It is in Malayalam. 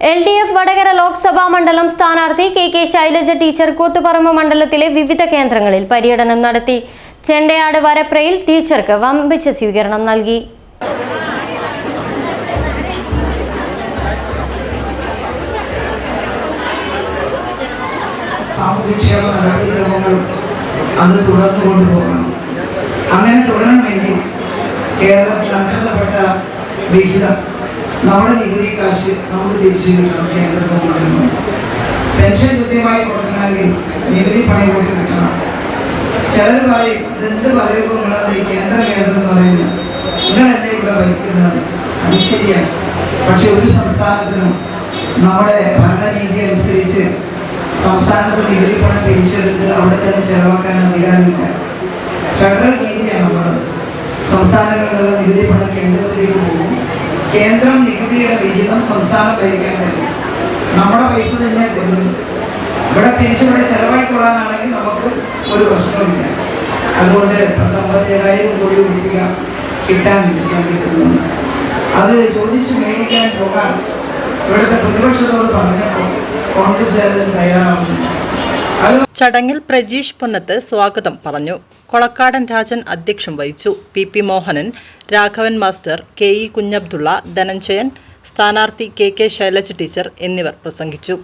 L D F Vadakara Lok Sabha മണ്ഡലം സ്ഥാനാർത്ഥി K K Shailaja teacher Koothuparamba മണ്ഡലത്തിലെ വിവിധ കേന്ദ്രങ്ങളിൽ പര്യടനം നടത്തി. ചെണ്ടയാട് വരപ്രയിൽ ടീച്ചർക്ക് വമ്പിച്ച സ്വീകരണം നൽകി. അത് തുടർന്നു കൊണ്ടുപോകണം അങ്ങനെ തുടരണമെങ്കിൽ കേരളത്തിൽ അർഹതപ്പെട്ട വിഹിതം. നമ്മുടെ നികുതി കാശ് നമുക്ക് തിരിച്ചു കിട്ടണം കേന്ദ്രത്തിൽ നിന്ന് പെൻഷൻ കൃത്യമായി കൊടുക്കണമെങ്കിൽ നികുതി പണി കൊണ്ട് കിട്ടണം. ചിലർ പറയും ഇതെന്ത് പറയുമ്പോൾ നിങ്ങളത് കേന്ദ്ര കേന്ദ്രം എന്ന് പറയുന്നത്? നിങ്ങളല്ലേ ഇവിടെ ഭരിക്കുന്നത്? അത് ശരിയാണ്. പക്ഷെ ഒരു സംസ്ഥാനത്തിനും നമ്മുടെ ഭരണരീതി അനുസരിച്ച് സംസ്ഥാനത്ത് നികുതി പണം പിരിച്ചെടുത്ത് അവിടെ തന്നെ ചെലവാക്കാൻ അധികാരമില്ല. ഫെഡറൽ രീതിയാണ് നമ്മുടേത് സംസ്ഥാനങ്ങളിലുള്ള നികുതി പണം കേന്ദ്രത്തിലേക്ക് പോകും. കേന്ദ്രം നികുതിയുടെ വിഹിതം സംസ്ഥാനം ഭരിക്കാൻ കഴിയും. നമ്മുടെ പൈസ തന്നെ തരുന്നു ഇവിടെ തിരിച്ചിവിടെ ചെലവായിക്കൊള്ളാനാണെങ്കിൽ നമുക്ക് ഒരു പ്രശ്നമില്ല അതുകൊണ്ട് പത്തൊമ്പത്തി ഏഴായിരം കോടി രൂപ കിട്ടാൻ കിട്ടുന്നത് അത് ചോദിച്ച് മേടിക്കാൻ പോകാൻ ഇവിടുത്തെ പ്രതിപക്ഷത്തോട് പറഞ്ഞപ്പോൾ കോൺഗ്രസ് തയ്യാറാവുന്നില്ല. ചടങ്ങിൽ പ്രജീഷ് പൊന്നത്ത് സ്വാഗതം പറഞ്ഞു. കൊളക്കാടൻ രാജൻ അധ്യക്ഷം വഹിച്ചു. P P Mohanan Raghavan master K E Kunhabdulla Dhananjayan സ്ഥാനാർത്ഥി കെ കെ ശൈലജ് ടീച്ചർ എന്നിവർ പ്രസംഗിച്ചു.